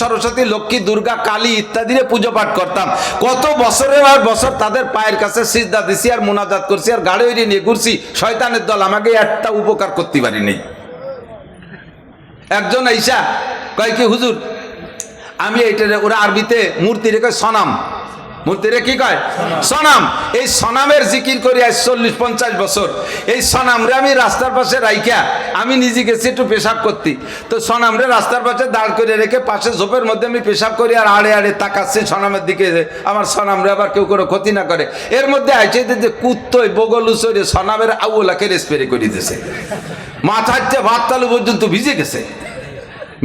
সরস্বতী, লক্ষ্মী, দুর্গা, কালী পুজো পাঠ করতাম। বছরের আর বছর তাদের পায়ের কাছে দিছি আর করছি আর গাড়ি নিয়ে ঘুরছি, শয়তানের দল আমাকে একটা উপকার করতে পারিনি একজন কয় কি আমি এইটা ওরা আরবিতে মূর্তি রেখে সনাম। মূর্তি রে কি কয়? সনাম। এই সনামের জিকির করি আজ চল্লিশ পঞ্চাশ বছর। এই সনাম রে আমি রাস্তার পাশে রাইখা আমি নিজে গেছি একটু পেশাব করতে। তো সনাম রে রাস্তার পাশে দাঁড় করে রেখে পাশে ঝোপের মধ্যে আমি পেশাব করি আর আড়ে আড়ে তাকাচ্ছি সনামের দিকে। আমার সনাম রে আবার কেউ কোনো ক্ষতি না করে। এর মধ্যে আইছে যে কুত্তই বগলু সরে সনামের আউলাকে স্প্রে করে দিতেছে। মাথার চেয়ে ভাত তালু পর্যন্ত ভিজে গেছে।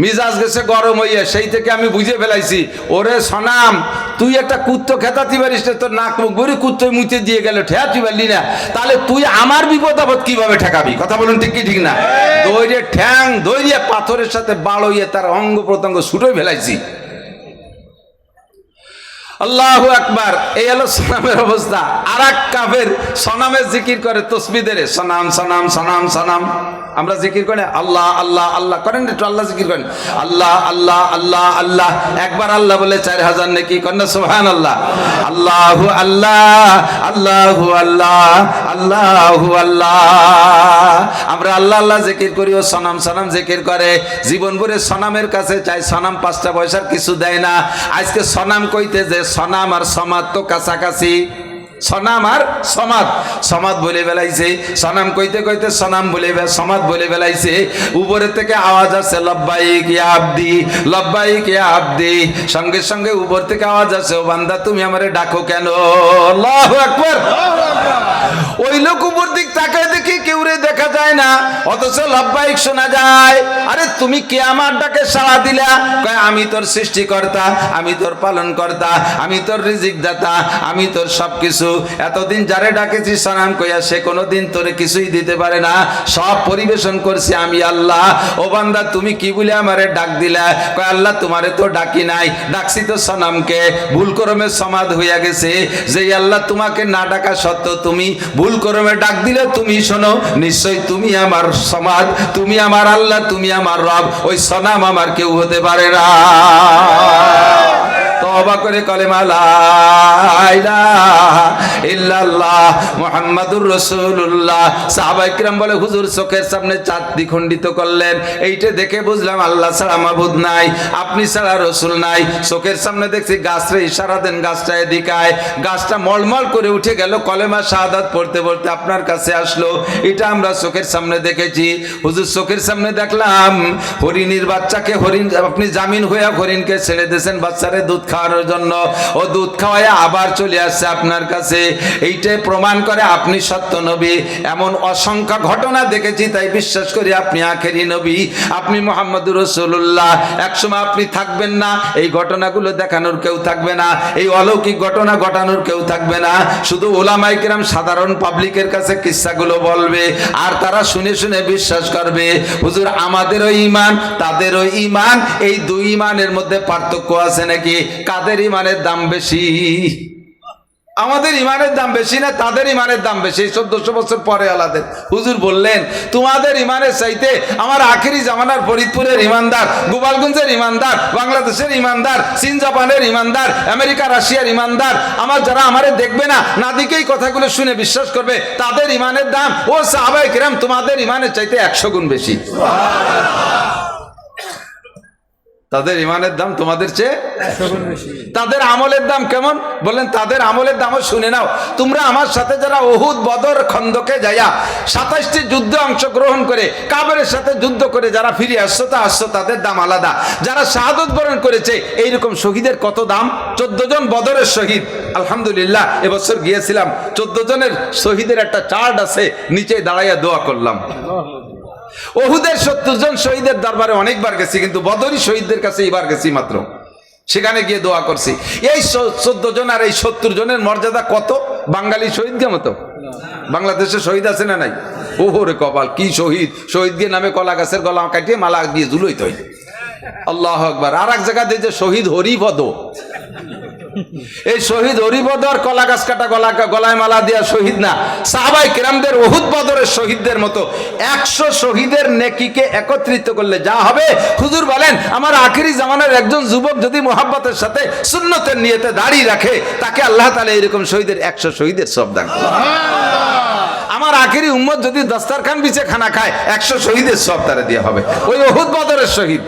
মিজাজ গেছে গরম হইয়া, সেই থেকে আমি বুঝে ফেলাইছি, ওরে সনাম, তুই একটা কুত্ত খেতাতে পারিস না তোর নাক মুখ ভরি কুত্ত মুতে দিয়ে গেল, ঠেয়াতি পারলি না। তাহলে তুই আমার বিপদ আপদ কীভাবে ঠেকাবি? কথা বলুন ঠিক কি, ঠিক না? দৈরে ঠ্যাং দৈরিয়ে পাথরের সাথে বাড়ইয়ে তার অঙ্গ প্রত্যঙ্গ ছুটোই ফেলাইছি। আল্লাহ আকবার, এই হলো সনামের অবস্থা। আর এক কাফের সনামের জিকির করে তসবিদের সনাম সনাম সনাম সনাম। আমরা জিকির করি আল্লাহ আল্লাহ আল্লাহ। করেন একটু, আল্লাহ জিকির করেন। আল্লাহ আল্লাহ আল্লাহ আল্লাহ। একবার আল্লাহ বলে চার হাজার নাকি করেন না সোহান আল্লাহ আল্লাহ আল্লাহ আল্লাহ আল্লাহ আল্লাহ। আল্লাহ আমরা আল্লাহ আল্লাহ জিকির করি ও সনাম সনাম জিকির করে। জীবন ভরে সনামের কাছে চাই, সনাম পাঁচটা পয়সার কিছু দেয় না। আজকে সনাম কইতে যে সনাম আর সমাজ তো কাছাকাছি। সনাম আর সমাদ। সমাদ বলে বেলাইছে সনাম কইতে কইতে সনাম বলে সমাদ বলে বেলাইছে উপরে থেকে আওয়াজ আছে লব্বাইক ইয়া আব্দি, লব্বাইক ইয়া আব্দি। সঙ্গে সঙ্গে উপর থেকে আওয়াজ আছে ও বান্দা, তুমি আমারে ডাকো কেন? আল্লাহু আকবার। ওই লোক উপর দিক তাকায় দেখি কেউ রে দেখা যায় না। অথচ লব্বাইক শোনা যায়, আরে তুমি কে আমার ডাকে সাড়া দিলা? কয়, আমি তোর সৃষ্টিকর্তা, আমি তোর পালন কর্তা আমি তোর রিজিক দাতা আমি তোর সব কিছু এতদিন যারে ডাকেছি সালাম কইয়া সে কোনোদিন তোরে কিছুই দিতে পারে না। সব পরিবেশন করছি আমি আল্লাহ। ও বান্দা, তুমি কি বলে আমারে ডাক দিলা? কয়, আল্লাহ, তোমারে তো ডাকি নাই। ডাকছি তো সনামকে ভুল করমে সমাদ হইয়া গেছে। যে আল্লাহ তোমাকে না ডাকা সত্ত্বেও তুমি ভুল করমে ডাক দিলে তুমি শোনো, নিশ্চয় তুমি আমার সমাজ তুমি আমার আল্লাহ, তুমি আমার রব। ওই সনাম আমার কেউ হতে পারে না। তবা করে কলেমা লা ইলাহা ইল্লাল্লাহ মুহাম্মাদুর রাসূলুল্লাহ। সাহাবা বলে, হুজুর, চোখের সামনে চাঁদ দ্বিখণ্ডিত করলেন। এইটা দেখে বুঝলাম আল্লাহ ছাড়া মাবুদ নাই, আপনি ছাড়া রসুল নাই। চোখের সামনে দেখছি গাছরে ইশারা দেন, গাছটা এদিকায় গাছটা মলমল করে উঠে গেল, কলেমা শাহাদাত পড়তে পড়তে আপনার কাছে আসলো। এটা আমরা চোখের সামনে দেখেছি। হুজুর, চোখের সামনে দেখলাম, হরিণীর বাচ্চাকে হরিণ, আপনি জামিন হইয়া হরিণকে ছেড়ে দিয়েছেন, বাচ্চারে দুধ খাওয়ানোর জন্য ও দুধ খাওয়ায় আবার চলে আসছে আপনার কাছে। এইটাই প্রমাণ করে আপনি সত্য নবী। এমন অসংখ্য ঘটনা দেখেছি, তাই বিশ্বাস করি আপনি আখেরি নবী। আপনি মোহাম্মদুর রসুল্লাহ একসময় আপনি থাকবেন না, এই ঘটনাগুলো দেখানোর কেউ থাকবে না, এই অলৌকিক ঘটনা ঘটানোর কেউ থাকবে না। শুধু ওলামাইকেরাম সাধারণ পাবলিকের কাছে কিস্সাগুলো বলবে, আর তারা শুনে শুনে বিশ্বাস করবে, হুজুর, আমাদেরও ইমান তাদেরও ইমান এই দুই ইমানের মধ্যে পার্থক্য আছে নাকি? কাদের ইমানের দাম বেশি? আমাদের ইমানের দাম বেশি না তাদের ইমানের দাম বেশি? চোদ্দশো বছর পরে আলাদের হুজুর বললেন, তোমাদের ইমানের চাইতে আমার আখেরি জামানার ফরিদপুরের ইমানদার, গোপালগঞ্জের ইমানদার, বাংলাদেশের ইমানদার, চীন জাপানের ইমানদার, আমেরিকা, রাশিয়ার ইমানদার, আমার যারা আমারে দেখবে না না দিকেই কথাগুলো শুনে বিশ্বাস করবে, তাদের ইমানের দাম, ও সাহাবাই কিরাম, তোমাদের ইমানের চাইতে একশো গুণ বেশি। তাদের ইমানের দাম তোমাদের চেয়ে তাদের আমলের দাম কেমন? বললেন, তাদের আমলের দামও শুনে নাও। তোমরা আমার সাথে যারা ওহুদ বদর খন্দকে যাইয়া সাতাশটি যুদ্ধে অংশগ্রহণ করে, কাবেরের সাথে যুদ্ধ করে যারা ফিরে আসছো তা আসছো, তাদের দাম আলাদা। যারা শাহাদত বরণ করেছে, এইরকম শহীদের কত দাম? চোদ্দ জন বদরের শহীদ। আলহামদুলিল্লাহ, এবছর গিয়েছিলাম। চোদ্দ জনের শহীদের একটা চার্ট আছে, নিচে দাঁড়াইয়া দোয়া করলাম। ওহুদের সত্তর জন শহীদের দরবারে অনেকবার গেছি, কিন্তু বদরি শহীদদের কাছে এবার গেছি মাত্র। সেখানে গিয়ে দোয়া করছি। এই চোদ্দ জন আর এই সত্তর জনের মর্যাদা কত? বাঙালি শহীদকে মতো? বাংলাদেশে শহীদ আছে না নাই? ওহরে কপাল, কি শহীদ? শহীদ গিয়ে নামে কলা গাছের গলা কাটিয়ে মালা দিয়ে ঝুলোই তৈ আল্লাহ আকবার। আর এক জায়গাতে যে শহীদ হরিপদ। এই শহীদ হরিবদর কলা গাছ কাটা গলা গলায় মালা দিয়া শহীদ না। সাহাবাই কিরামদের ওহুদ বদরের শহীদদের মতো একশো শহীদের নেকিকে একত্রিত করলে যা হবে? হুজুর বলেন, আমার আখেরি জামানের একজন যুবক যদি মোহাব্বতের সাথে সুন্নতের নিয়েতে দাঁড়িয়ে রাখে, তাকে আল্লাহ তালা এরকম শহীদের একশো শহীদের সব আমার আখেরি উম্মত যদি দস্তারখান বিছে খানা খায়, একশো শহীদের সব তারা দেওয়া হবে। ওই ওহুদ বদরের শহীদ।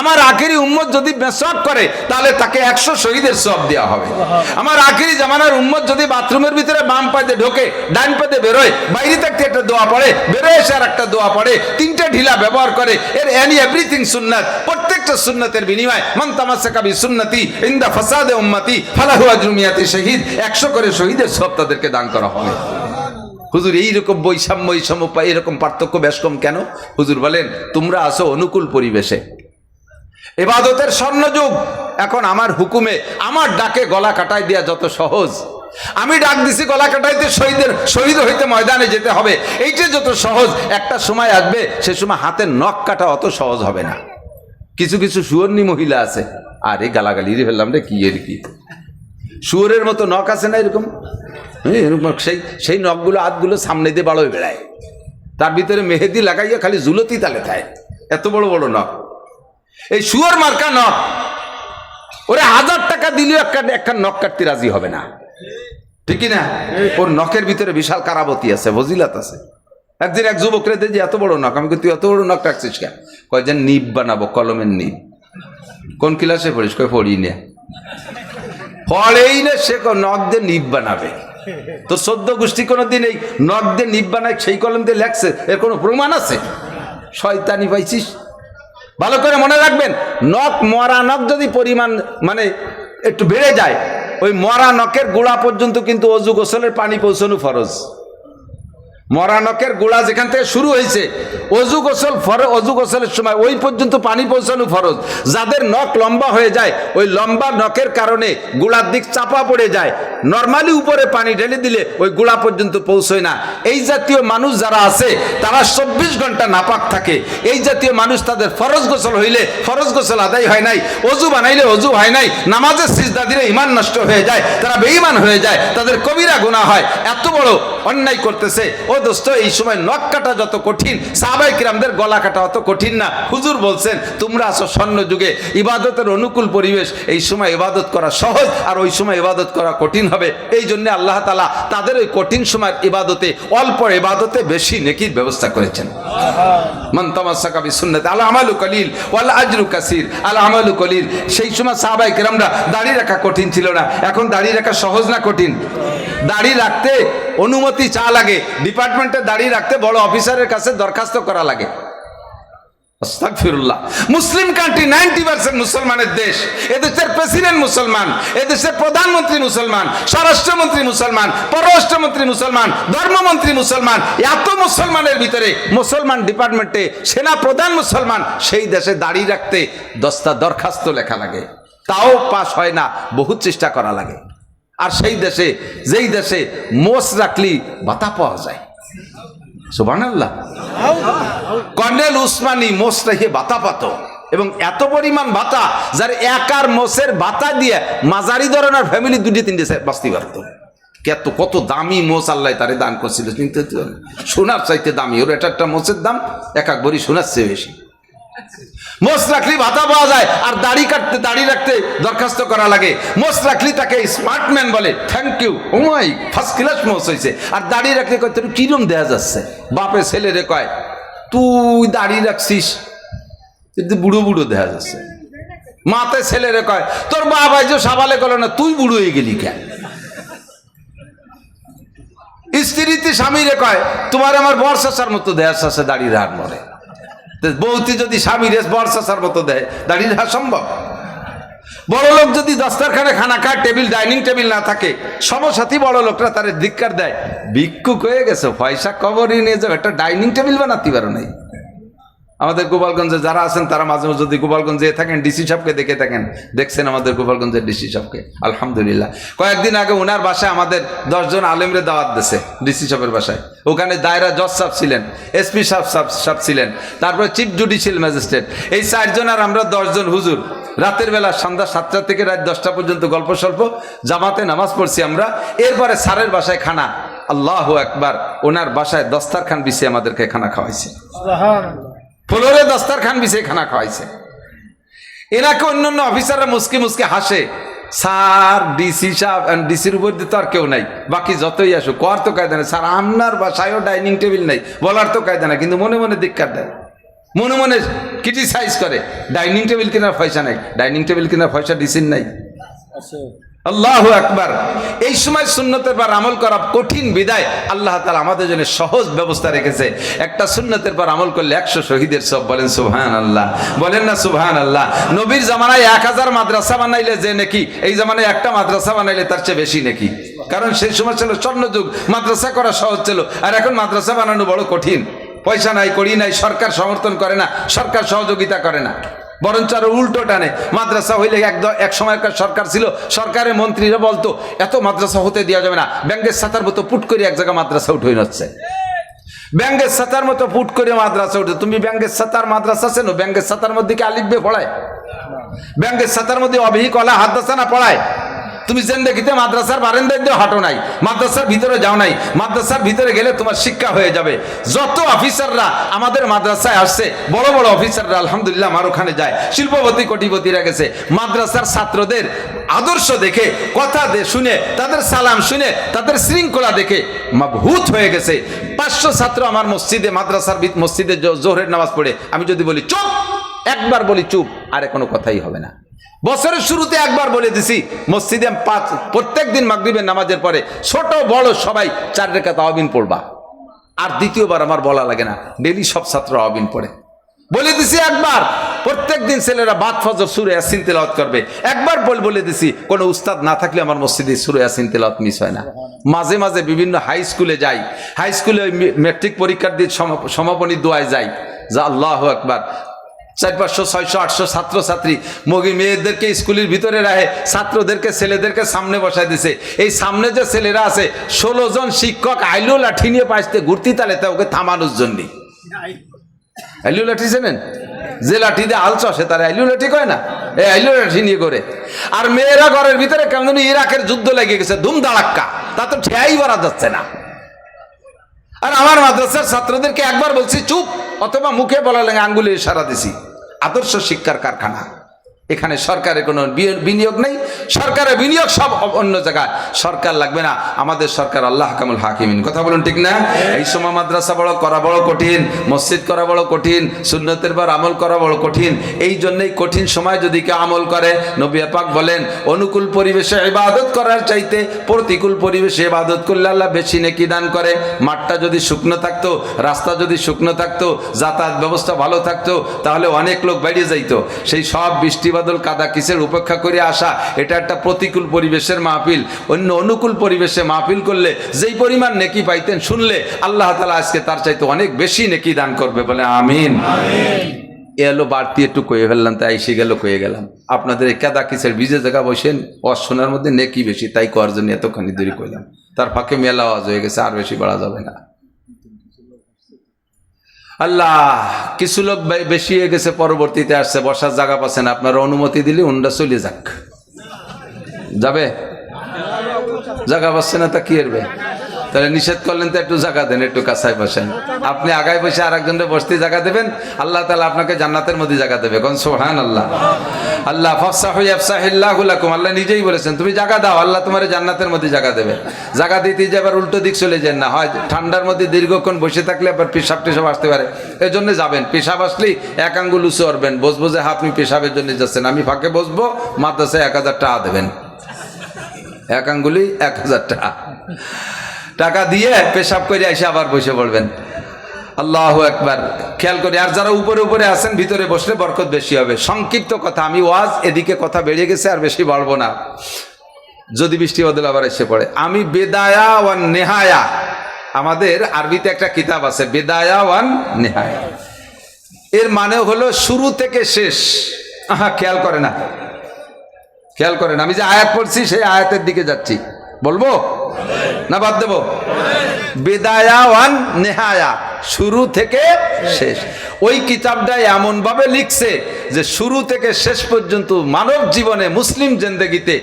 আমার আখেরি উম্মত যদি বেসব করে তাহলে তাকে একশো শহীদের সব দেওয়া হবে। আমার আখেরি জামানার উম্মত যদি বাথরুমের ভিতরে বাম পাতে ঢোকে ডান পাতে বেরোয় বাইরে থাকতে একটা দোয়া পড়ে বেরোয় এসে আর একটা দোয়া পড়ে তিনটা ঢিলা ব্যবহার করে এর এনি এভরিথিং সুন্নাত প্রত্যেকটা সুন্নতের বিনিময় মান তামাসসাকা বি সুন্নতি ইনদা ফাসাদে উম্মতি ফালাহু আজরুমিয়াতি শহীদ একশো করে শহীদের সব তাদেরকে দান করা হবে। হুজুর এইরকম বৈষম্য এই সমপা এরকম পার্থক্য বেশ কম কেন? হুজুর বলেন তোমরা আসো অনুকূল পরিবেশে। এবাদতের স্বর্ণযুগ। এখন আমার হুকুমে আমার ডাকে গলা কাটাই দেওয়া যত সহজ। আমি ডাক দিছি গলা কাটাইতে শহীদের শহীদ হইতে ময়দানে যেতে হবে। এইটা যত সহজ একটা সময় আসবে সে সময় হাতের নখ কাটা অত সহজ হবে না। কিছু কিছু সুয়র্ণী মহিলা আছে। আরে গালাগালি ফেললাম রে কি এর কি? শুয়োরের মতো নখ আছে না এরকম? হ্যাঁ, সেই সেই নখগুলো হাতগুলো সামনে দিয়ে বাড়োয় বেড়ায়। তার ভিতরে মেহেদি লাগাইয়া খালি জুলতি তালে থাকে এত বড় বড় নখ। এই শুয়োর মার্কা নখ ওরে হাজার টাকা দিলেও একটা একটা নখ কাটতে রাজি হবে না। ঠিকই না ওর নখের ভিতরে বিশাল কারাবতী আছে, ফজিলাত আছে। একদিন এক যুবক রে যে এত বড় নখ। আমি তুই এত বড় নখ রাখছিস কেন? কয় যে নিব বানাবো, কলমের নিব কোন ক্লাসে পড়িস? কয়, পড়ি না। পড়েই না, সে নখ দিয়ে নিব বানাবে। তো সদ্য গোষ্ঠী কোনো দিন এই নখ দিয়ে নিব বানায়, সেই কলম দিয়ে লেখছে, এর কোনো প্রমাণ আছে? শয়তানি পাইছিস? ভালো করে মনে রাখবেন, নখ, মরা নখ যদি পরিমাণ মানে একটু বেড়ে যায়, ওই মরা নখের গোড়া পর্যন্ত কিন্তু অজু গোসলের পানি পৌঁছানো ফরজ। মরা নখের গোড়া যেখান থেকে শুরু হয়েছে, অজু গোসল ফর অজু গোসলের সময় ওই পর্যন্ত পানি পৌঁছানো ফরজ। যাদের নখ লম্বা হয়ে যায়, ওই লম্বা নখের কারণে গোড়ার দিক চাপা পড়ে যায়। নর্মালি উপরে পানি ঢেলে দিলে ওই গোড়া পর্যন্ত পৌঁছয় না। এই জাতীয় মানুষ যারা আছে, তারা চব্বিশ ঘণ্টা নাপাক থাকে। এই জাতীয় মানুষ তাদের ফরজ গোসল হইলে ফরজ গোসল আদায় হয় নাই, অজু বানাইলে অজু হয় নাই, নামাজের সিজদা দিলে ইমান নষ্ট হয়ে যায়, তারা বেঈমান হয়ে যায়, তাদের কবিরা গুণা হয়। এত বড় অন্যায় করতেছে, ও দোস্ত এই সময় নখ কাটা যত কঠিন সাহাবাই কিরামদের গলা কাটা অত কঠিন না। হুজুর বলছেন, তোমরা আসো স্বর্ণ যুগে ইবাদতের অনুকূল পরিবেশ, এই সময় ইবাদত করা সহজ আর ওই সময় ইবাদত করা কঠিন হবে। এই জন্য আল্লাহ তালা তাদের ওই কঠিন সময়ের ইবাদতে অল্প ইবাদতে বেশি নেকির ব্যবস্থা করেছেন। মান সেই সময় সাহাবাই কেরামরা দাড়ি রাখা কঠিন ছিল না। এখন দাড়ি রাখা সহজ না কঠিন? দাড়ি রাখতে অনুমতি চা লাগে। ডিপার্টমেন্টে দাড়ি রাখতে বড় অফিসারের কাছে দরখাস্ত করা লাগে। মুসলিম কান্ট্রি নাইনটি পার্সেন্ট মুসলমানের দেশ। এদেশের প্রেসিডেন্ট মুসলমান, এদেশের প্রধানমন্ত্রী মুসলমান, স্বরাষ্ট্রমন্ত্রী মুসলমান, পররাষ্ট্রমন্ত্রী মুসলমান, ধর্মমন্ত্রী মুসলমান, এত মুসলমানের ভিতরে মুসলমান ডিপার্টমেন্টে সেনা প্রধান মুসলমান, সেই দেশে দাঁড়িয়ে রাখতে দশটা দরখাস্ত লেখা লাগে। তাও পাস হয় না বহু চেষ্টা করা লাগে। আর সেই দেশে, যেই দেশে মোষ রাখলি, বাতা পাওয়া যায়। সুবান কর্নেল উসমানী মোষ রেখে বাতা পাত। এবং এত পরিমাণ ভাতা যার একার মোষের ভাতা দিয়ে মাঝারি ধরনের ফ্যামিলি দুটি তিনটে বাঁচতে পারত। কত কত দামি মোষ আল্লাহ তারে দান করছিল, চিন্তা সোনার চাইতে দামি, ওর এটা একটা মোষের দাম এক এক ভরি সোনার চেয়ে বেশি। মোষ রাখলি ভাতা পাওয়া যায় আর দাড়ি কাটতে, দাড়ি রাখতে দরখাস্ত করা লাগে। মোষ রাখলি তাকে স্মার্টম্যান বলে। Thank you oh my first class মোষ হয়েছে আর দাড়ি রাখলে কয়, তোর কিরম দেয়া যাচ্ছে? বাপে ছেলে রে কয়, তুই দাড়ি রাখছিস, কিন্তু বুড়ো বুড়ো দেখা যাচ্ছে। মাতে ছেলে রে কয়, তোর বাবা যে সাবালে গেল না, তুই বুড়ো হয়ে গেলি কেন? স্ত্রীতে স্বামী রে কয়, তোমার আমার বর্ষাসার মতো দেয় শাসে দাড়ি রাত মরে। বৌতি যদি স্বামী রেস বর্ষাসার মতো দেয়, দাঁড়িয়ে রাখা সম্ভব? বড় লোক যদি দস্তারখানে খানা খায়, টেবিল, ডাইনিং টেবিল না থাকে, সমসাথী বড় লোকরা তার ধিক্কার দেয়, ভিক্ষুক হয়ে গেছে, পয়সা কবরই নিয়ে যাও, একটা ডাইনিং টেবিল বানাতে পারো নাই। আমাদের গোপালগঞ্জে যারা আছেন, তারা মাঝে মাঝে যদি গোপালগঞ্জে থাকেন ডিসি সাহেবকে দেখে থাকেন, দেখছেন আমাদের গোপালগঞ্জের ডিসি সাহেবকে। আলহামদুলিল্লাহ। কয়েকদিন আগে ওনার বাসায় আমাদের দশজন আলেমরে দাওয়াত দিছে ডিসি সাহেবের বাসায়। ওখানে দায়রা জজ সাহেব ছিলেন এসপি সাহেব সাহেব ছিলেন, তারপরে চিফ জুডিশিয়াল ম্যাজিস্ট্রেট এই চারজন আর আমরা দশজন হুজুর। রাতের বেলা সন্ধ্যা সাতটা থেকে রাত দশটা পর্যন্ত গল্প স্বল্প, জামাতে নামাজ পড়ছি আমরা। এরপরে স্যারের বাসায় খানা। আল্লাহ একবার ওনার বাসায় দস্তারখান বিছিয়ে আমাদেরকে খানা খাওয়াইছে। ফ্লোরে দস্তারখান বিছিয়ে খানা খাওয়াইছে। এনাকে অন্যান্য অফিসাররা মুসকি মুসকি হাসে। স্যার, ডিসি সাহেব ডিসির উপর দিয়ে তো আর কেউ নাই। বাকি যতই আসুক কর তো কায়দা নেই। স্যার, আপনার বাসায়ও ডাইনিং টেবিল নেই, বলার তো কায়দা নাই। কিন্তু মনে মনে ধিক্কার দেয়। মনে মনে ক্রিটিসাইজ করে, ডাইনিং টেবিল কেনার পয়সা নাই। ডাইনিং টেবিল কেনার পয়সা ডিসির নাই। আল্লাহ আকবার। এই সময় সুন্নতের পর আমল করা কঠিন বিদায় আল্লাহ তালা আমাদের জন্য সহজ ব্যবস্থা রেখেছে। একটা সুন্নতের পর আমল করলে একশো শহীদের সব বলেন সুবহান আল্লাহ বলেন না সুবহান আল্লাহ নবীর জামানায় এক হাজার মাদ্রাসা বানাইলে যে নাকি, এই জামানায় একটা মাদ্রাসা বানাইলে তার চেয়ে বেশি নাকি। কারণ সেই সময় ছিল স্বর্ণযুগ, মাদ্রাসা করা সহজ ছিল। আর এখন মাদ্রাসা বানানো বড় কঠিন। পয়সা নাই করি নাই, সরকার সমর্থন করে না, সরকার সহযোগিতা করে না। বরঞ্চ আরও উল্টো টানে। মাদ্রাসা হইলে এক এক সময়কার সরকার ছিল, সরকারের মন্ত্রীরা বলতো, এত মাদ্রাসা হতে দেওয়া যাবে না। ব্যাংকের সাতার মতো পুট করে এক জায়গায় মাদ্রাসা উঠে যাচ্ছে। ব্যাংকের সাতার মতো পুট করে মাদ্রাসা উঠে তুমি ব্যাংকের সাতার মাদ্রাসা চেনো ব্যাংকের সাতার মধ্যে কি আলিপবে পড়ায়? ব্যাংকের সাতার মধ্যে অভিহি কলা হাদ্দাসা না পড়ায়? তুমি জেন্দেগিতে মাদ্রাসার বারেন্দায় দিয়ে হাঁটো নাই, মাদ্রাসার ভিতরে যাও নাই, মাদ্রাসার ভিতরে গেলে তোমার শিক্ষা হয়ে যাবে। যত অফিসাররা আমাদের মাদ্রাসায় আসছে, বড় বড় অফিসাররা আলহামদুলিল্লাহ আমার ওখানে যায়। শিল্পপতি, কোটিপতিরা গেছে। মাদ্রাসার ছাত্রদের আদর্শ দেখে, কথা শুনে, তাদের সালাম শুনে, তাদের শৃঙ্খলা দেখে ভূত হয়ে গেছে। পাঁচশো ছাত্র আমার মসজিদে, মাদ্রাসার মসজিদে জোহরের নামাজ পড়ে। আমি যদি বলি, চুপ, একবার বলি চুপ, আরে কোনো কথাই হবে না। বছরের শুরুতে একবার বলে দিছি, মসজিদে পাঁচ, প্রত্যেক দিন মাগরিবের নামাজের পরে ছোট, বড় সবাই চার রেখা তাওয়াবিন পড়বা। আর দ্বিতীয়বার আমার বলা লাগে না ডেলি সব ছাত্র আবিন পড়ে। বলে দিছি একবার, প্রত্যেক দিন ছেলেরা বাদ ফজর সুরে ইয়াসিন তেলাওয়াত করবে। একবার বল, বলে দিছি, কোনো উস্তাদ না থাকলে আমার মসজিদে সুরে ইয়াসিন তেলাওয়াত মিস হয় না। মাঝে মাঝে বিভিন্ন হাই স্কুলে যাই হাই স্কুলে মেট্রিক পরীক্ষার সমা- সমাপনী দোয়ায় যাই। যা আল্লাহ একবার চার পাঁচশো ছয়শো, আটশো ছাত্রছাত্রী মগি মেয়েদেরকে স্কুলের ভিতরে রাখে, ছাত্রদেরকে ছেলেদেরকে সামনে বসায় দিছে। এই সামনে যে ছেলেরা আছে, ষোলো জন শিক্ষক আইলো লাঠি নিয়ে পাইতে ঘুরতি তালে তা ওকে থামানোর জন্যে। আইলু লাঠি চেনেন? যে লাঠি দিয়ে আল চষে, তারা আইলু লাঠি কয় না? এই আইলু লাঠি নিয়ে করে। আর মেয়েরা ঘরের ভিতরে কেমন ইরাকের যুদ্ধ লেগে গেছে ধুম দাঁড়াক্কা তা তো ঠেয়াই বাড়া যাচ্ছে না। আর আমার মাদ্রাসার ছাত্রদেরকে একবার বলছি, চুপ, অথবা মুখে বলা লাগে, আঙ্গুলে ইশারা দিছি। আদর্শ শিক্ষার কারখানা। এখানে সরকারের কোনো বিনিয়োগ নেই, সরকারের বিনিয়োগ সব অন্য জায়গায়। সরকার লাগবে না, আমাদের সরকার আল্লাহ কামুল হাকিমিন। কথা বলুন ঠিক না? এই সময় মাদ্রাসা বড়, করা বড় কঠিন, মসজিদ করা বড় কঠিন, সুন্নতের বার আমল করা বড় কঠিন। এই জন্যই কঠিন সময় যদি কেউ আমল করে, নবী পাক বলেন, অনুকূল পরিবেশে ইবাদত করার চাইতে প্রতিকূল পরিবেশে ইবাদত করলে আল্লাহ বেশি নেকি দান করে। মাঠটা যদি শুকনো থাকতো, রাস্তা যদি শুকনো থাকতো, যাতায়াত ব্যবস্থা ভালো থাকতো, তাহলে অনেক লোক বেরিয়ে যাইতো। সেই সব বৃষ্টি বাদল কাদা কিসের উপেক্ষা করে আসা? এটা একটা প্রতিকূল পরিবেশের মাহফিল। অন্য অনুকূল পরিবেশে মাহফিল করলে যেই পরিমাণ নেকি পাইতেন শুনলে আল্লাহ তালা আজকে তার চাইতে অনেক বেশি নেকি দান করবে বলে আমিন। এ এলো বাড়তি একটু কয়ে ফেললাম, তাই এসে গেল, কয়ে গেলাম। আপনাদের কাদা কিসের বীজে জায়গা বসেন অশোনার মধ্যে নেকি বেশি, তাই করার জন্য এতখানি দূরে করলাম। তার ফাঁকে মেলা আওয়াজ হয়ে গেছে, আর বেশি বাড়া যাবে না। আল্লাহ, কিছু লোক বেশি হয়ে গেছে, পরবর্তীতে আসছে, বসার জায়গা পাচ্ছেন আপনারা অনুমতি দিলে উন্ডা চলে যাক। যাবে? জায়গা পাচ্ছে না তা কি হবে তাহলে নিষেধ করলেন তো একটু জায়গা দেন, একটু কাছায় বসেন। আপনি আগায় বসে আর একজনকে বসতে জায়গা দেবেন, আল্লাহ তালা আপনাকে জান্নাতের মধ্যে জায়গা দেবে। কোন সোহান আল্লাহ আল্লাহ ফসাহুল্লাহুলাকুম আল্লাহ নিজেই বলেছেন তুমি জায়গা দাও আল্লাহ তোমার জান্নাতের মধ্যে জায়গা দেবে। জায়গা দিতে যে আবার উল্টো দিক চলে যান না। হয় ঠান্ডার মধ্যে দীর্ঘক্ষণ বসে থাকলে আবার পেশাব টেশাব আসতে পারে। এই জন্য যাবেন। পেশাব আসলেই এক আঙ্গুল উঁচু করবেন। বসবো যে হ্যাঁ, আপনি পেশাবের জন্য যাচ্ছেন। আমি ফাঁকে বসবো মাদ্রাসায় এক হাজার টাকা দেবেন। এক আঙ্গুলি এক হাজার টাকা। টাকা দিয়ে পেশাব করে এসে আবার বসে পড়বেন। আল্লাহ একবার খেয়াল করি, আর যারা উপরে উপরে আছেন, ভিতরে বসলে বরকত বেশি হবে। সংক্ষিপ্ত কথা, আমি ওয়াজ এদিকে কথা বেড়ে গেছে, আর বেশি বাড়বো না। যদি বৃষ্টি বদল আবার এসে পড়ে। আমি বেদায়া ওয়ান নেহায়া। আমাদের আরবিতে একটা কিতাব আছে, বেদায়া ওয়ান নেহায়া। এর মানে হলো শুরু থেকে শেষ। আহা, খেয়াল করে না। খেয়াল করেন, আমি যে আয়াত পড়ছি, সেই আয়াতের দিকে যাচ্ছি। বলব? না বাদ দেবো? বেদায়া ওয়ান নেহায়া, শুরু থেকে শেষ। ওই কিতাবটা এমনভাবে লিখছে যে শুরু থেকে শেষ পর্যন্ত মানব জীবনে মুসলিম জেন্দেগিতে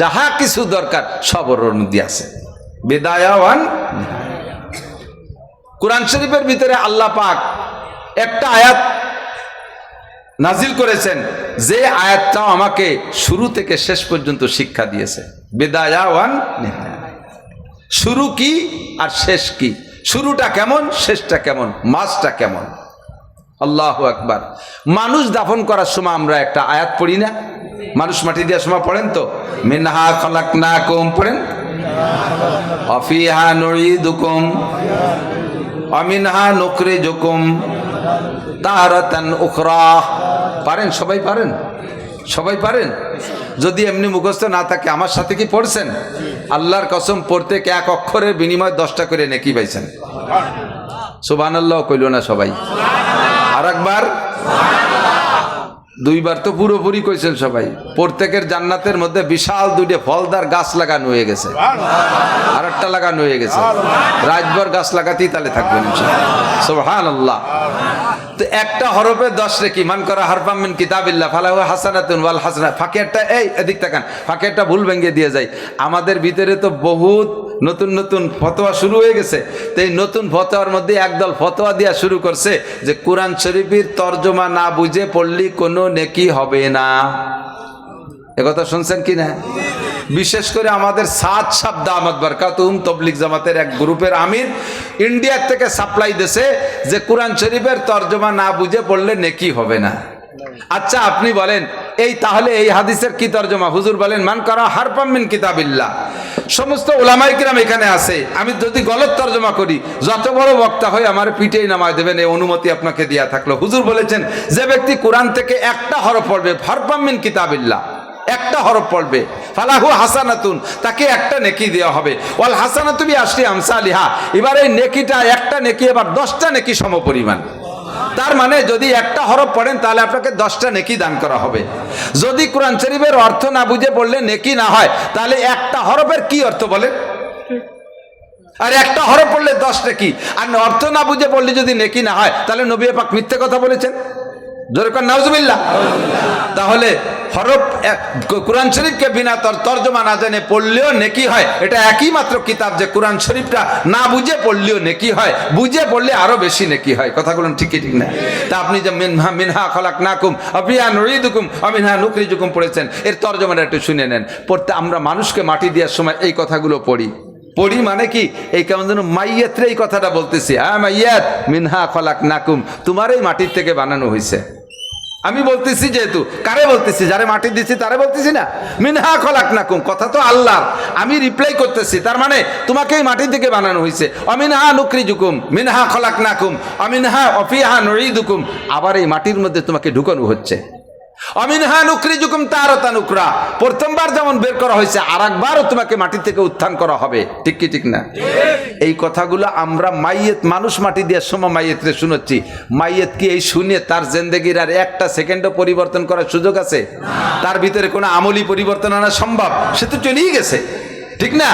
যাহা কিছু দরকার সব মধ্যে আছে। বেদায়া ওয়ান কোরআন শরীফের ভিতরে আল্লাহ পাক একটা আয়াত নাজিল করেছেন, যে আয়াতটাও আমাকে শুরু থেকে শেষ পর্যন্ত শিক্ষা দিয়েছে। বেদায়া ওয়ান শুরু কি আর শেষ কি? শুরুটা কেমন, শেষটা কেমন মাসটা কেমন? আল্লাহ আকবার। মানুষ দাফন করার সময় আমরা একটা আয়াত পড়ি না? মানুষ মাটি দেওয়ার সময় পড়েন তো? মিনহা খলাক না কম পড়েন? অফিহা নুইদুকুম অমিনহা নকরে জুকুম তাহারাতান উখরা। পারেন? সবাই পারেন? সবাই পারেন? যদি এমনি মুখস্থ না থাকে, আমার সাথে কি পড়ছেন? আল্লাহর কসম, পড়তে এক অক্ষরের বিনিময় দশটা করে নেকি পাইছেন? সুবান আল্লাহ কইল না সবাই। আর একবার দুইবার তো পুরোপুরি কইছেন সবাই। প্রত্যেকের জান্নাতের মধ্যে বিশাল দুইটা ফলদার গাছ লাগানো হয়ে গেছে। আর একটা লাগানো হয়ে গেছে। রাজভর গাছ লাগাতেই তাহলে থাকবেন সোহান আল্লাহ তো একটা হরফে দশ রেখি মান করা হরফাম মিন কিতাবিল্লাহ, ফালাহু হাসানাতুন ওয়াল হাসানা। ফাঁকেরটা এই, এদিক তাকান ফাঁকেরটা ভুল ভেঙে দিয়ে যায়। আমাদের ভিতরে তো বহুত নতুন নতুন ফতোয়া শুরু হয়ে গেছে। তো এই নতুন ফতোয়ার মধ্যে একদল ফতোয়া দেওয়া শুরু করছে যে, কোরআন শরীফের তর্জমা না বুঝে পড়লি কোনো নেকি হবে না। একথা শুনছেন কি না? বিশেষ করে আমাদের সাত শব্দ আহমদ বরকাতুম তবলিক জামাতের এক গ্রুপের আমির ইন্ডিয়ার থেকে সাপ্লাই দেশে যে কোরআন শরীফের তর্জমা না বুঝে পড়লে নেকি হবে না। আচ্ছা আপনি বলেন, এই তাহলে এই হাদিসের কি তর্জমা? হুজুর বলেন, মান করা হারপামিন কিতাবিল্লাহ। সমস্ত ওলামাই কিরাম এখানে আছে। আমি যদি গলত তর্জমা করি, যত বড় বক্তা হয় আমার পিঠেই নামায় দেবেন, এই অনুমতি আপনাকে দেওয়া থাকল। হুজুর বলেছেন, যে ব্যক্তি কোরআন থেকে একটা হরফ পড়বে হারপামিন কিতাবিল্লাহ। একটা হরফ পড়বে। ফালাহু হাসানাতুন, তাকে একটা নেকি দেওয়া হবে। ওয়াল হাসানাতুবি আসলি আমসালিহা, এবার এই নেকিটা একটা নেকি, এবার দশটা নেকি সমপরিমাণ। তার মানে যদি একটা হরফ পড়েন, তাহলে আপনাকে দশটা নেকি দান করা হবে। যদি কোরআন শরীফের অর্থ না বুঝে পড়লে নেকি না হয়, তাহলে একটা হরফের কি অর্থ বলে? আর একটা হরফ পড়লে দশ নেকি। আর অর্থ না বুঝে পড়লে যদি নেকি না হয়, তাহলে নবী পাক মিথ্যে কথা বলেছেন। জোরে কর নাউজুবিল্লাহ। তাহলে হরফ কোরআন শরীফকে বিনা তর তর্জমা না জানে পড়লেও নেকি হয়। এটা একই মাত্র কিতাব যে কোরআন শরীফটা না বুঝে পড়লেও নেকি হয়। বুঝে পড়লে আরও বেশি নেকি হয়। কথাগুলো ঠিকই ঠিক না। তা আপনি যে মিনহা মিনহা খলাক নাকুম অবিয়া নুরিদুকুম, অমিনহা নুকরিজুকুম পড়েছেন, এর তর্জমাটা একটু শুনে নেন। পড়তে আমরা মানুষকে মাটি দেওয়ার সময় এই কথাগুলো পড়ি। পড়ি মানে কি? এই কেমন যেন মাইয়াত্রে এই কথাটা বলতেছি। হ্যাঁ মাইয়াত, মিনহা খলাক নাকুম তোমার এই মাটির থেকে বানানো হয়েছে আমি বলতেছি যেহেতু, কারে বলতেছি? যারে মাটি দিচ্ছি তারে বলতেছি না? মিনহা খলাক নাকুম কথা তো আল্লাহ আমি রিপ্লাই করতেছি, তার মানে তোমাকে এই মাটির দিকে বানানো হয়েছে অমিনহা নুকরি জুকুম মিনহা খলাক নাকুম অমিনহা অফিহা নরিদুকুম আবার এই মাটির মধ্যে তোমাকে ঢুকানো হচ্ছে। অমিনহা নুকরি জুকুম তারতা নুকরা প্রথমবার যেমন বের করা হয়েছে আর একবারও তোমাকে মাটি থেকে উত্থান করা হবে। ঠিক কি, ঠিক না? এই কথাগুলো আমরা মাইয়েত, মানুষ মাটি দিয়ে সময় মাইয়েতরে শুনছি। মাইয়েত কি এই শুনে তার জেন্দেগির আর একটা সেকেন্ডও পরিবর্তন করার সুযোগ আছে? তার ভিতরে কোনো আমলি পরিবর্তন আনা সম্ভব? সে তো চলেই গেছে। ঠিক না?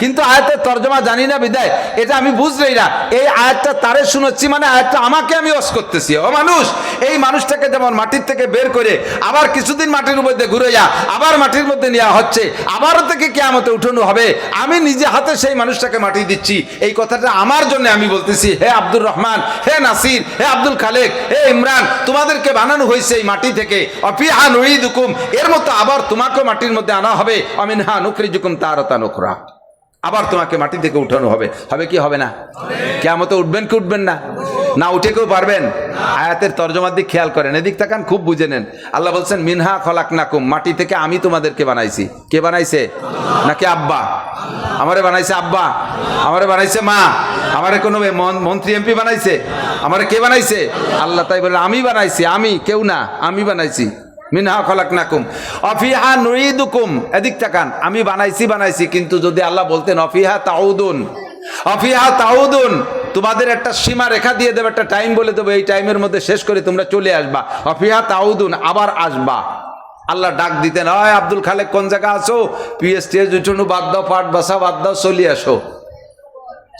কিন্তু আয়াতের তর্জমা জানি না বিদায়। এটা আমি বুঝলেই না। এই আয়াতটা তারে শুনছি মানে আয়াতটা আমাকে আমি অস করতেছি। ও মানুষ, এই মানুষটাকে যেমন মাটির থেকে বের করে আবার কিছুদিন মাটির মধ্যে ঘুরে যা, আবার মাটির মধ্যে নেওয়া হচ্ছে আবারও থেকে কেয়ামতে উঠানো হবে। আমি নিজে হাতে সেই মানুষটাকে মাটি দিচ্ছি। এই কথাটা আমার জন্য আমি বলতেছি, হে আব্দুর রহমান, হে নাসির, হে আব্দুল খালেক, হে ইমরান, তোমাদেরকে বানানো হয়েছে এই মাটি থেকে। অফিহা নুইদুকুম এর মতো আবার তোমাকেও মাটির মধ্যে আনা হবে। অমিনহা নুকরিজুকুম তারতা নুকরা আবার তোমাকে মাটি থেকে উঠানো হবে। হবে কি হবে না? কেমতে উঠবেন কি উঠবেন না? না উঠে কেউ পারবেন? আয়াতের তর্জমার দিক খেয়াল করেন। এদিক তাকান, খুব বুঝে নেন। আল্লাহ বলছেন, মিনহা খলাক নাকুম মাটি থেকে আমি তোমাদেরকে বানাইছি। কে বানাইছে? নাকি আব্বা? আমারে বানাইছে আব্বা? আমারে বানাইছে মা? আমারে কোনো মন- মন্ত্রী, এমপি বানাইছে? আমারে কে বানাইছে? আল্লাহ তাই বলে আমি বানাইছি, আমি, কেউ না, আমি বানাইছি। মিনহা খলাক নাকুম অফিহা নুইদুকুম এদিক তাকান, আমি বানাইছি বানাইছি, কিন্তু যদি আল্লাহ বলতেন, অফিহা তাউদুন। অফিহা তাউদুন। তোমাদের একটা সীমা রেখা দিয়ে দেবে, একটা টাইম বলে দেবো, এই টাইমের মধ্যে শেষ করে তোমরা চলে আসবা। অফিহা তাউদুন, আবার আসবা। আল্লাহ ডাক দিতেন হয় আব্দুল খালেক, কোন জায়গা আছো? পিএসটিএস, উঠুনু বাদ দাও, পাট বাসা বাদ দাও, চলে আসো।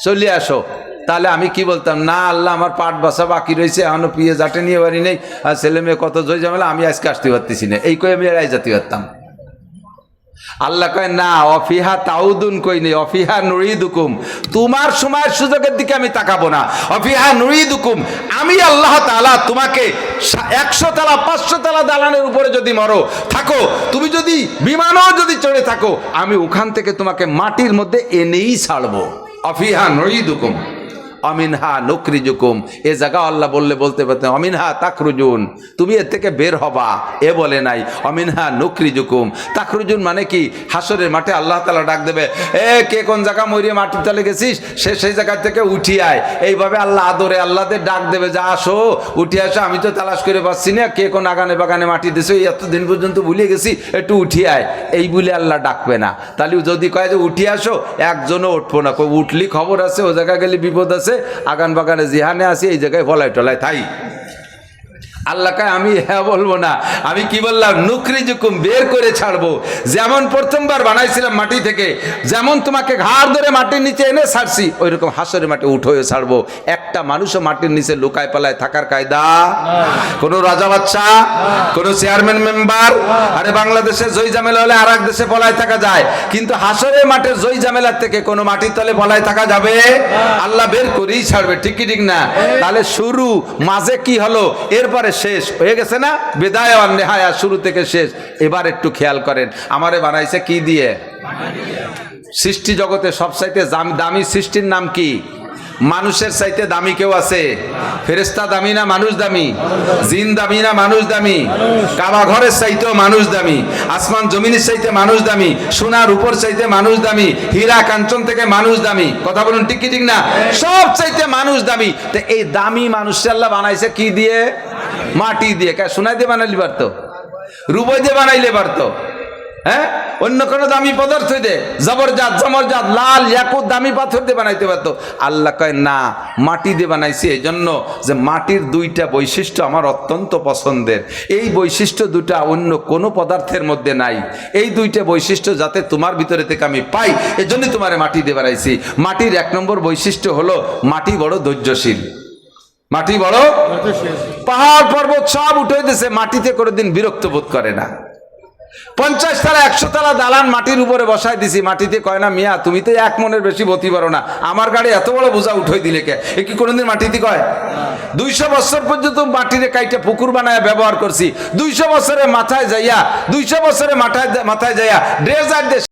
চলে আসো। তাহলে আমি কি বলতাম? না, আল্লাহ আমার পাট বাসা বাকি রয়েছে, এখনও পিয়ে জাটে নিয়ে বাড়ি নেই, আর ছেলে মেয়ে কত জয় ঝামেলা, আমি আজকে আসতে পারতেছি না। এই কয়ে আমি এড়াই যেতে পারতাম। আল্লাহ কয়, না, অফিহা তাউদুন কই নেই, অফিহা নুরিদুকুম তোমার সময়ের সুযোগের দিকে আমি তাকাবো না। অফিহা নুরিদুকুম আমি আল্লাহ তাআলা তোমাকে একশো তালা, পাঁচশো তালা দালানের উপরে যদি মরো, থাকো। তুমি যদি বিমানও যদি চড়ে থাকো, আমি ওখান থেকে তোমাকে মাটির মধ্যে এনেই ছাড়বো। অফিহা নুরিদুকুম অমিনহা নকরিজুকুম। এ জায়গা আল্লাহ বললে, বলতে পারতেন, অমিনহা তাকরুজুন, তুমি এর থেকে বের হবা। এ বলে নাই অমিন হা অমিনহা নকরিজুকুম। তাকরুজুন মানে কি? হাসরের মাঠে আল্লাহ তালা ডাক দেবে, এ, কে কোন জায়গা মরিয়ে মাটির তলে গেছিস? সে সেই জায়গা থেকে উঠি আয়। এইভাবে আল্লাহ আদরে আল্লাহদের ডাক দেবে, যা, আসো, উঠে আসো, আমি তো তালাশ করে পাচ্ছি না, কে কোন আগানে বাগানে মাটি দিছো এতদিন পর্যন্ত ভুলে গেছি, একটু উঠি আয়। এই বলে আল্লাহ ডাকবে না। তাহলে যদি কয় যে, উঠি আসো, একজনও উঠবো না। উঠলি খবর আছে, ও জায়গায় গেলে বিপদ আছে? আগান বাগানে জিহানে আছে এই জায়গায় ফলাই টলাই থাই। আল্লাহ কয়, আমি হ্যাঁ বলব না। আমি কি বললাম? নুকরি জুকুম বের করে ছাড়বো। যেমন প্রথমবার বানাইছিলাম মাটি থেকে, যেমন তোমাকে ঘাড় ধরে মাটির নিচে এনে ছাড়ছি ওই রকম হাসরে মাটি উঠোয়ে ছাড়বো। একটা মানুষও মাটির নিচে লুকায় পালায় থাকার কায়দা? কোনো রাজা বাচ্চা? কোনো চেয়ারম্যান মেম্বার? আরে বাংলাদেশে জয় জামেলা হলে আর দেশে পলায় থাকা যায়। কিন্তু হাসরের মাঠের জয় জামেলার থেকে কোনো মাটির তলে পলায় থাকা যাবে? আল্লাহ বের করেই ছাড়বে ঠিক কি ঠিক না? তাহলে শুরু, মাঝে কি হলো? এরপরে শেষ। হয়ে গেছে না? বেদায় আর নেহায়া শুরু থেকে শেষ। এবার একটু খেয়াল করেন। আমারে বানাইছে কি দিয়ে? সৃষ্টি জগতে সবচাইতে দাম- সৃষ্টির নাম কি? মানুষের চাইতে দামি কেউ আছে? ফেরেস্তা দামি না মানুষ দামি? জিন দামি না মানুষ দামি? কাবা ঘরের চাইতেও মানুষ দামি। আসমান জমিনের চাইতে মানুষ দামি। সোনার উপর চাইতে মানুষ দামি। হীরা কাঞ্চন থেকে মানুষ দামি। কথা বলুন ঠিক কি ঠিক না? সব চাইতে মানুষ দামি। তো এই দামি মানুষ আল্লাহ বানাইছে কি দিয়ে? মাটি দিয়ে। কে, সোনাই দিয়ে বানাইলে পারতো? রুবই দিয়ে বানাইলে পারতো? হ্যাঁ? অন্য কোনো দামি পদার্থ দে। জবরজাত, জমরজাত, লাল ইয়াকুত দামি পাথর দিয়ে বানাইতে পারতো। আল্লাহ কয়, না, মাটি দিয়ে বানাইছি এই জন্য যে মাটির দুইটা বৈশিষ্ট্য আমার অত্যন্ত পছন্দের। এই বৈশিষ্ট্য দুটা অন্য কোনো পদার্থের মধ্যে নাই। এই দুইটা বৈশিষ্ট্য যাতে তোমার ভিতরে থেকে আমি পাই, এজন্যই তোমারে মাটি দিয়ে বানাইছি। মাটির এক নম্বর বৈশিষ্ট্য হলো মাটি বড় ধৈর্যশীল। মাটি বড়? পাহাড় পর্বত সব উঠে দিছে মাটিতে কোনোদিন বিরক্ত বোধ করে না। পঞ্চাশ তালা একশো তালা দালান মাটির উপরে বসাই দিছি। মাটিতে কয় না মিয়া তুমি তো এক মনের বেশি বতি পারো না। আমার গাড়ি এত বড় বোঝা উঠোই দিলে কে? এ কি কোনোদিন মাটিতে কয়? দুইশো বছর পর্যন্ত মাটিরে কাইটে পুকুর বানায় ব্যবহার করছি। দুইশো বছরের মাথায় যাইয়া দুইশো বছরের মাথায় মাথায় যাইয়া ড্রেজার দিয়ে